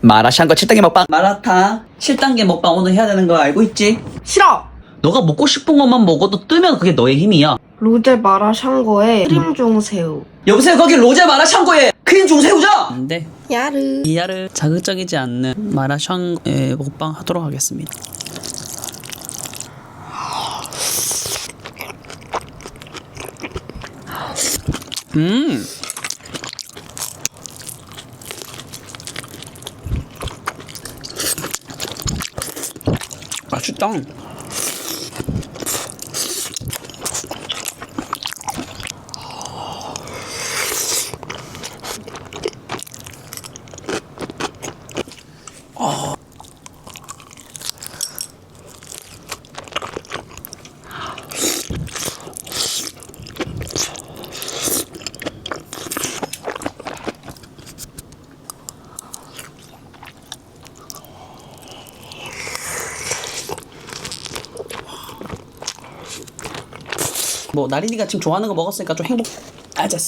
마라샹궈 7단계 먹방 마라탕 7단계 먹방 오늘 해야 되는 거 알고 있지? 싫어! 너가 먹고 싶은 것만 먹어도 뜨면 그게 너의 힘이야 로제 마라샹궈에 크림종 새우. 여보세요 거기 로제 마라샹궈에 크림 중 새우죠? 근데 야르. 이하를 자극적이지 않는 마라샹 먹방 하도록 하겠습니다. 음. 맛있다. 뭐 나린이가 지금 좋아하는 거 먹었으니까 좀 행복. 아자스.